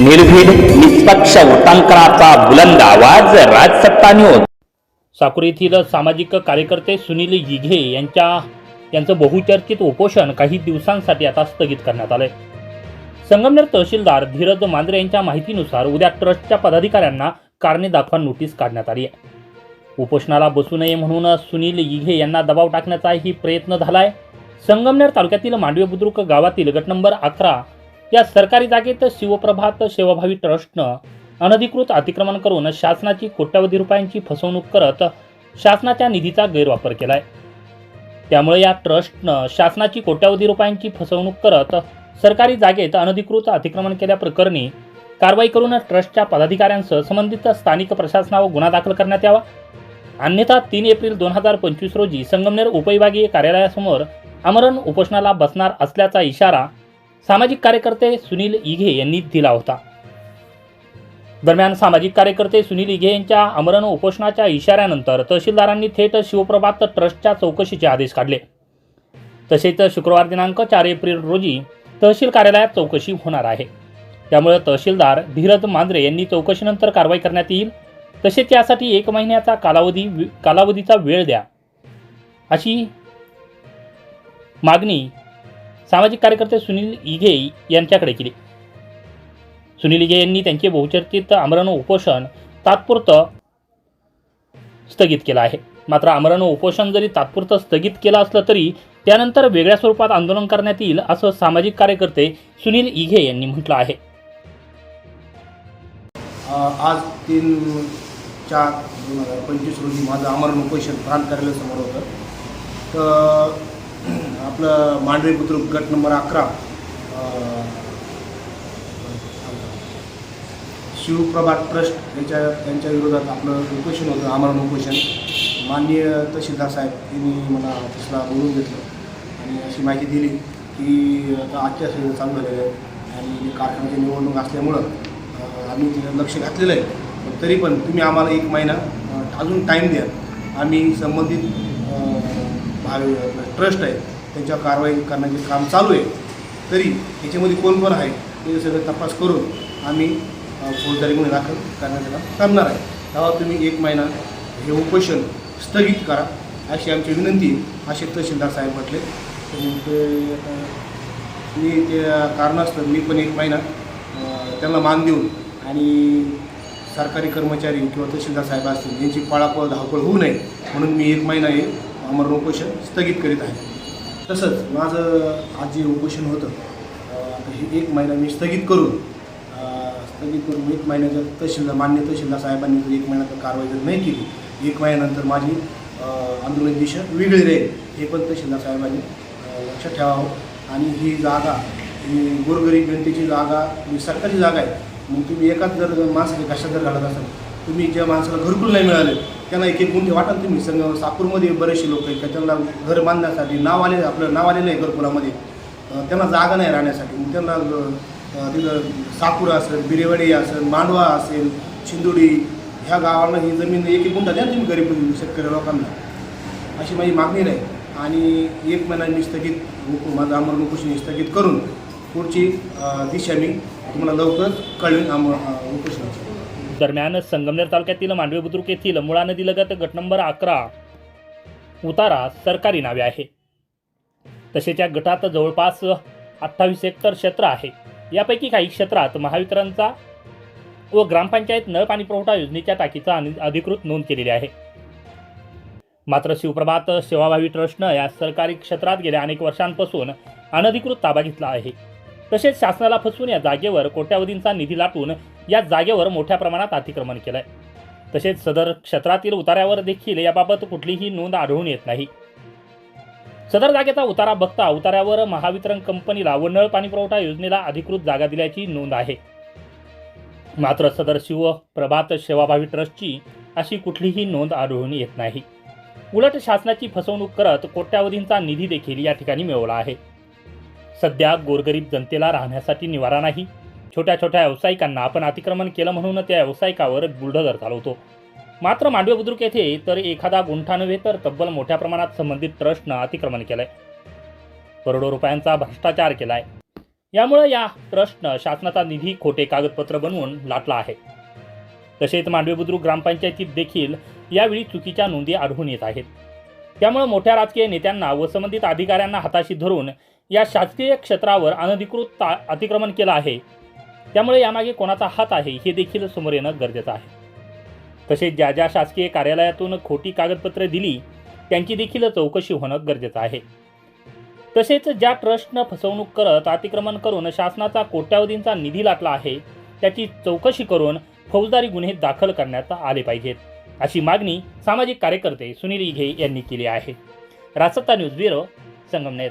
निर्भीड निष्पक्ष वृत्तांकनाचा बुलंद आवाज राजसत्ता न्यूज साकुर येथील सामाजिक कार्यकर्ते सुनील जिघे यांच्या यांचं बहुचर्चित उपोषण काही दिवसांसाठी आता स्थगित करण्यात आलंय. संगमनेर तहसीलदार धीरज मांद्रे यांच्या माहितीनुसार उद्या ट्रस्टच्या पदाधिकाऱ्यांना कारणे दाखवा नोटीस काढण्यात आली आहे. उपोषणाला बसू नये म्हणून सुनील इघे यांना दबाव टाकण्याचाही प्रयत्न झालाय. संगमनेर तालुक्यातील मांडवे बुद्रुक गावातील गट नंबर अकरा या सरकारी जागेत शिवप्रभात सेवाभावी ट्रस्टनं अनधिकृत अतिक्रमण करून शासनाची कोट्यवधी रुपयांची फसवणूक करत शासनाच्या निधीचा गैरवापर केलाय. त्यामुळे या ट्रस्टनं शासनाची कोट्यवधी रुपयांची फसवणूक करत सरकारी जागेत अनधिकृत अतिक्रमण केल्याप्रकरणी कारवाई करून ट्रस्टच्या पदाधिकाऱ्यांसह संबंधित स्थानिक प्रशासनावर गुन्हा दाखल करण्यात यावा. अन्यथा तीन एप्रिल दोन हजार पंचवीस रोजी संगमनेर उपविभागीय कार्यालयासमोर आमरण उपोषणाला बसणार असल्याचा इशारा सामाजिक कार्यकर्ते सुनील इघे यांनी दिला होता. दरम्यान सामाजिक कार्यकर्ते सुनील इघे यांच्या आमरण उपोषणाच्या इशाऱ्यानंतर तहसीलदारांनी थेट शिवप्रभात ट्रस्टच्या चौकशीचे आदेश काढले. तसेच शुक्रवार दिनांक चार एप्रिल रोजी तहसील कार्यालयात चौकशी होणार आहे. त्यामुळे तहसीलदार धीरज मांजरे यांनी चौकशीनंतर कारवाई करण्यात येईल. तसेच यासाठी एक महिन्याचा कालावधी कालावधीचा वेळ द्या. अशी मागणी सामाजिक कार्यकर्ते सुनील इघे यांच्याकडे केली. सुनील इघे यांनी त्यांचे बहुचर्चित आमरण उपोषण तात्पुरतं स्थगित केलं आहे. मात्र आमरण उपोषण जरी तात्पुरतं स्थगित केलं असलं तरी त्यानंतर वेगळ्या स्वरूपात आंदोलन करण्यात येईल असं सामाजिक कार्यकर्ते सुनील इघे यांनी म्हटलं आहे. आज तीन चार दोन हजार पंचवीस रोजी माझं आमरण उपोषण प्रांत कार्यालयासमोर होतं. तर आपलं मांडवे बुद्रुक गट नंबर अकरा शिवप्रभात ट्रस्ट यांच्या यांच्या विरोधात आपलं उपोषण होतं आमरण उपोषण. माननीय तहसीलदार साहेब यांनी मला ऑफिसला बोलून घेतलं आणि अशी माहिती दिली की आता आजच्या सगळं चालू झालेलं आहे आणि कारखान्याची निवडणूक असल्यामुळं आम्ही तिथं लक्ष घातलेलं आहे. तरी पण तुम्ही आम्हाला एक महिना अजून टाईम द्या. आम्ही संबंधित ट्रस्ट आहे त्यांच्यावर कारवाई करण्याचे काम चालू आहे. तरी याच्यामध्ये कोण कोण आहे ते सगळं तपास करून आम्ही फौजदारी गुन्हे दाखल करण्याला करणार आहे. तेव्हा तुम्ही एक महिना हे उपोषण स्थगित करा अशी आमची विनंती असे तहसीलदार साहेब म्हटले. तर ते मी ते कारणास्तव मी पण एक महिना त्यांना मान देऊन आणि सरकारी कर्मचारी किंवा तहसीलदार साहेब असतील यांची पळापळ धावपळ होऊ नये म्हणून मी एक महिना हे आम्हाला उपोषण स्थगित करीत आहे. तसंच माझं आज जे उपोषण होतं हे एक महिना मी स्थगित करून स्थगित करून एक महिन्याच्या तहसीलदार मान्य तहसीलदार साहेबांनी जर एक महिन्यात कारवाई जर नाही केली एक महिन्यानंतर माझी आंदोलन दिशा वेगळी राहील हे पण तहसीलदार साहेबांनी लक्षात ठेवावं हो. आणि ही जागा ही गोरगरीब जनतेची जागा ही सरकारी जागा आहे. मग तुम्ही एकाच जर माणसाच्या कशात जर घालत असाल तुम्ही ज्या माणसाला घरकुल नाही मिळाले त्यांना एक एक गुंठे वाटाल तुम्ही. संघ सापूरमध्ये बरेचसे लोक आहेत. का त्यांना घर बांधण्यासाठी नाव आले आपलं नाव आलेलं आहे घरकुलामध्ये. त्यांना जागा नाही राहण्यासाठी. मग त्यांना तिथं सापूर असेल बिरेवाडी असेल मांडवा असेल शिंदोडी ह्या गावांना ही जमीन एक एक गुंठा द्या तुम्ही गरीब शेतकरी लोकांना. अशी माझी मागणी राहील. आणि एक महिना मी स्थगित माझं आमरण उपोषण स्थगित करून पुढची दिशा मी तुम्हाला लवकरच कळवेन आम उपोषणाची. दरम्यान संगमनेर तालुक्यातील मांडवे बुद्रुक येथील मुळा नदीलगत गट नंबर अकरा उतारा सरकारी नावे आहे. तसेच या गटात जवळपास अठ्ठावीस हेक्टर क्षेत्र आहे. यापैकी काही क्षेत्रात महावितरणचा व ग्रामपंचायत नळ पाणी पुरवठा योजनेच्या टाकीचा अधिकृत नोंद केलेली आहे. मात्र शिवप्रभात सेवाभावी ट्रस्टनं या सरकारी क्षेत्रात गेल्या अनेक वर्षांपासून अनधिकृत ताबा घेतला आहे. तसेच शासनाला फसवून या जागेवर कोट्यावधींचा निधी लाटून या जागेवर मोठ्या प्रमाणात अतिक्रमण केलंय. तसेच सदर क्षेत्रातील उतार्यावर देखील याबाबत कुठलीही नोंद आढळून येत नाही. सदर जागेचा उतारा बघता उतार्यावर महावितरण कंपनीला व नळ पाणी पुरवठा योजनेला अधिकृत जागा दिल्याची नोंद आहे. मात्र सदर शिव प्रभात सेवाभावी ट्रस्टची अशी कुठलीही नोंद आढळून येत नाही. उलट शासनाची फसवणूक करत कोट्यावधींचा निधी देखील या ठिकाणी मिळवला आहे. सध्या गोरगरीब जनतेला राहण्यासाठी निवारा नाही. छोट्या छोट्या व्यावसायिकांना आपण अतिक्रमण केलं म्हणून त्या व्यावसायिकावर बुलडोजर चालवतो. मात्र मांडवे बुद्रुक येथे तर एखादा गुंठा नव्हे तर तब्बल मोठ्या प्रमाणात संबंधित ट्रस्टनं अतिक्रमण केलंय. करोडो रुपयांचा भ्रष्टाचार केलाय. यामुळे या ट्रस्टनं शासनाचा निधी खोटे कागदपत्र बनवून लाटला आहे. तसेच मांडवे बुद्रुक ग्रामपंचायतीत देखील यावेळी चुकीच्या नोंदी आढळून येत आहेत. त्यामुळे मोठ्या राजकीय नेत्यांना व संबंधित अधिकाऱ्यांना हाताशी धरून या शासकीय क्षेत्रावर अनधिकृत ता- अतिक्रमण केलं आहे. त्यामुळे यामागे कोणाचा हात आहे हे देखील समोर येणं गरजेचं आहे. तसेच ज्या ज्या शासकीय कार्यालयातून खोटी कागदपत्रे दिली त्यांची देखील चौकशी होणं गरजेचं आहे. तसेच ज्या ट्रस्टनं फसवणूक करत अतिक्रमण करून शासनाचा कोट्यावधींचा निधी लाटला आहे त्याची चौकशी करून फौजदारी गुन्हे दाखल करण्यात आले पाहिजेत अशी मागणी सामाजिक कार्यकर्ते सुनील इघे यांनी केली आहे. रासत्ता न्यूज ब्युरो संगमनेर.